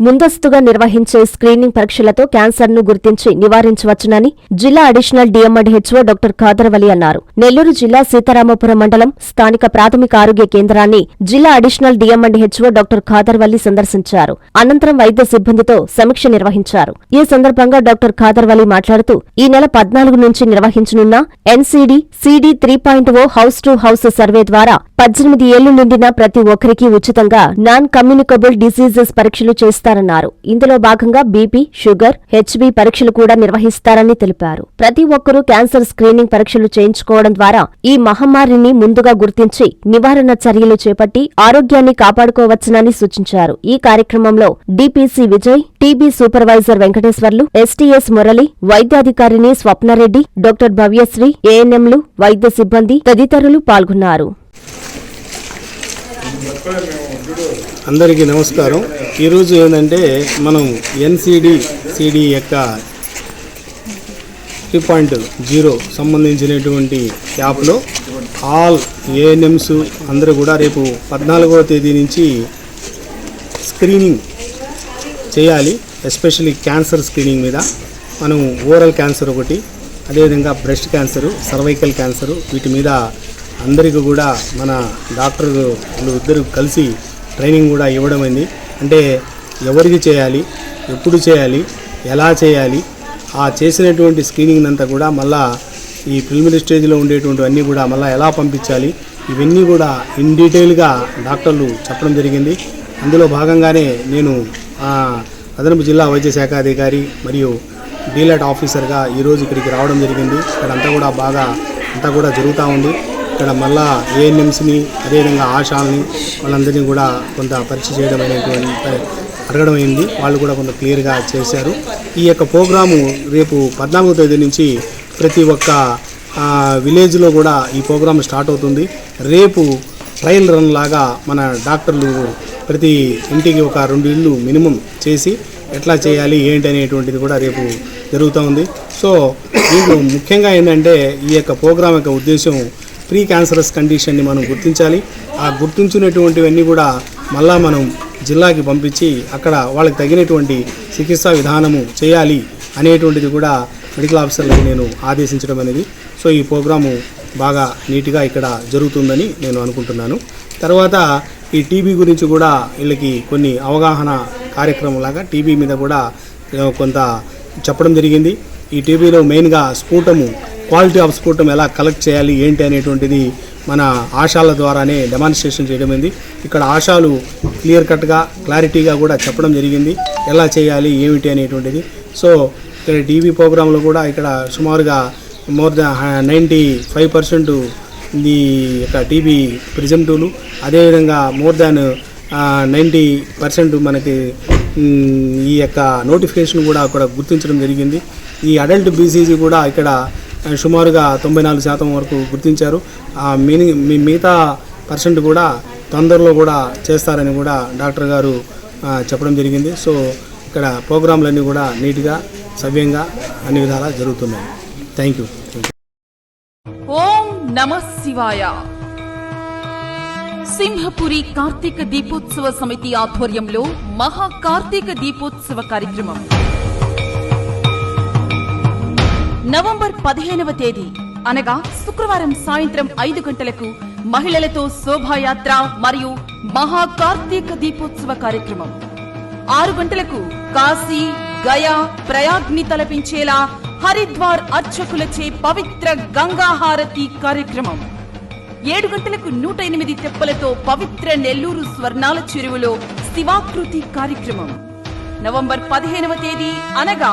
ముందస్తుగా నిర్వహించే స్క్రీనింగ్ పరీక్షలతో క్యాన్సర్ను గుర్తించి నివారించవచ్చునని జిల్లా additional DM and HO doctor Khadarvali అన్నారు. నెల్లూరు జిల్లా సీతారామపురం మండలం స్థానిక ప్రాథమిక ఆరోగ్య కేంద్రాన్ని జిల్లా additional DM and HO doctor Khadarvali సందర్శించారు. అనంతరం వైద్య సిబ్బందితో సమీక్ష నిర్వహించారు. ఈ సందర్భంగా డాక్టర్ ఖాదర్వలి మాట్లాడుతూ ఈ నెల పద్నాలుగు నుంచి నిర్వహించనున్న NCD CD three point O house to house survey ద్వారా పద్దెనిమిది ఏళ్ళు నిండిన ప్రతి ఒక్కరికి ఉచితంగా నాన్ కమ్యూనికబుల్ డిసీజెస్ పరీక్షలు చేస్తారు నిర్వహిస్తారన్నారు ఇందులో భాగంగా బీపీ షుగర్ హెచ్బీ పరీక్షలు కూడా నిర్వహిస్తారని తెలిపారు. ప్రతి ఒక్కరూ క్యాన్సర్ స్క్రీనింగ్ పరీక్షలు చేయించుకోవడం ద్వారా ఈ మహమ్మారిని ముందుగా గుర్తించి నివారణ చర్యలు చేపట్టి ఆరోగ్యాన్ని కాపాడుకోవచ్చునని సూచించారు. ఈ కార్యక్రమంలో DPC Vijay TB supervisor Venkateswarlu STS Murali వైద్యాధికారిని Swapna Reddy doctor Bhavyasri ఏఎన్ఎంలు వైద్య సిబ్బంది తదితరులు పాల్గొన్నారు. అందరికీ నమస్కారం. ఈరోజు ఏంటంటే మనం ఎన్సిడి సిడి యొక్క త్రీ పాయింట్ జీరో సంబంధించినటువంటి యాప్లో ఆల్ ఏఎన్ఎంస్ అందరూ కూడా రేపు పద్నాలుగవ తేదీ నుంచి స్క్రీనింగ్ చేయాలి ఎస్పెషల్లీ క్యాన్సర్ స్క్రీనింగ్ మీద. మనం ఓరల్ క్యాన్సర్ ఒకటి అదేవిధంగా బ్రెస్ట్ క్యాన్సరు సర్వైకల్ క్యాన్సరు వీటి మీద అందరికీ కూడా మన డాక్టర్ వాళ్ళు ఇద్దరు కలిసి ట్రైనింగ్ కూడా ఇవ్వడం అయింది అంటే ఎవరికి చేయాలి ఎప్పుడు చేయాలి ఎలా చేయాలి ఆ చేసినటువంటి స్క్రీనింగ్ అంతా కూడా మళ్ళా ఈ ప్రిలిమినరీ స్టేజ్లో ఉండేటువంటి అన్నీ కూడా మళ్ళీ ఎలా పంపించాలి ఇవన్నీ కూడా ఇన్ డీటెయిల్గా డాక్టర్లు చెప్పడం జరిగింది. అందులో భాగంగానే నేను ఆ, అదనపు జిల్లా వైద్య శాఖ అధికారి మరియు డీలెట్ ఆఫీసర్గా ఈరోజు ఇక్కడికి రావడం జరిగింది. ఇక్కడంతా కూడా బాగా అంతా కూడా జరుగుతూ ఉంది. ఇక్కడ మళ్ళా ఏఎన్ఎంస్ని అదేవిధంగా ఆశాలని వాళ్ళందరినీ కూడా కొంత పరీక్ష చేయడం అనేటువంటి అడగడం అయింది. వాళ్ళు కూడా కొంత క్లియర్గా చేశారు. ఈ యొక్క ప్రోగ్రాము రేపు పద్నాలుగో తేదీ నుంచి ప్రతి ఒక్క విలేజ్లో కూడా ఈ ప్రోగ్రాం స్టార్ట్ అవుతుంది. రేపు ట్రయల్ రన్ లాగా మన డాక్టర్లు ప్రతి ఇంటికి ఒక రెండు ఇళ్ళు మినిమం చేసి ఎట్లా చేయాలి ఏంటి అనేటువంటిది కూడా రేపు జరుగుతూ ఉంది. సో దీంట్లో ముఖ్యంగా ఏంటంటే ఈ యొక్క ప్రోగ్రాం యొక్క ఉద్దేశం ప్రీ క్యాన్సరస్ కండిషన్ని మనం గుర్తించాలి. ఆ గుర్తించినటువంటివన్నీ కూడా మళ్ళా మనం జిల్లాకి పంపించి అక్కడ వాళ్ళకి తగినటువంటి చికిత్సా విధానము చేయాలి అనేటువంటిది కూడా మెడికల్ ఆఫీసర్లకు నేను ఆదేశించడం అనేది. సో ఈ ప్రోగ్రాము బాగా నీట్గా ఇక్కడ జరుగుతుందని నేను అనుకుంటున్నాను. తర్వాత ఈ టీబీ గురించి కూడా వీళ్ళకి కొన్ని అవగాహన కార్యక్రమం లాగా టీబీ మీద కూడా కొంత చెప్పడం జరిగింది. ఈ టీబీలో మెయిన్గా స్ఫూటము క్వాలిటీ ఆఫ్ స్ఫూటం ఎలా కలెక్ట్ చేయాలి ఏంటి అనేటువంటిది మన ఆశాల ద్వారానే డెమాన్స్ట్రేషన్ చేయడం ఇక్కడ ఆశాలు క్లియర్ కట్గా క్లారిటీగా కూడా చెప్పడం జరిగింది. ఎలా చేయాలి ఏమిటి అనేటువంటిది. సో ఇక్కడ టీవీ ప్రోగ్రాంలో కూడా ఇక్కడ సుమారుగా more than ninety five percent ఈ యొక్క టీవీ ప్రిజెంటివ్లు అదేవిధంగా మోర్ దాన్ నైంటీ పర్సెంట్ మనకి ఈ యొక్క నోటిఫికేషన్ కూడా అక్కడ గుర్తించడం జరిగింది. ఈ అడల్ట్ బీసీజీ కూడా ఇక్కడ సుమారుగా తొంభై నాలుగు శాతం వరకు గుర్తించారు. ఆ మిని మీ- మిగతా పర్సెంట్ కూడా తొందరలో కూడా చేస్తారని కూడా డాక్టర్ గారు చెప్పడం జరిగింది. సో ఇక్కడ ప్రోగ్రాంలన్నీ కూడా నీట్గా సవ్యంగా అన్ని విధాలా జరుగుతున్నాయి. థ్యాంక్ యూ ఓం నమ శివాయ. సింహపురి కార్తీక దీపోత్సవ సమితి ఆధ్వర్యంలో మహా కార్తీక దీపోత్సవ కార్యక్రమం. నవంబర్ పదిహేనవ తేదీ అనగా శుక్రవారం సాయంత్రం ఐదు గంటలకు మహిళలతో శోభాయాత్ర మరియు మహా కార్తీక దీపోత్సవ కార్యక్రమం. ఆరు గంటలకు కాశీ గయా ప్రయాగ్ని తలపించేలా హరిద్వార్ అర్చకులచే పవిత్ర గంగాహారతి కార్యక్రమం. ఏడు గంటలకు నూట ఎనిమిది తెప్పలతో పవిత్ర నెల్లూరు స్వర్ణాల చెరువులో శివాకృతి కార్యక్రమం. నవంబర్ పదిహేనవ తేదీ అనగా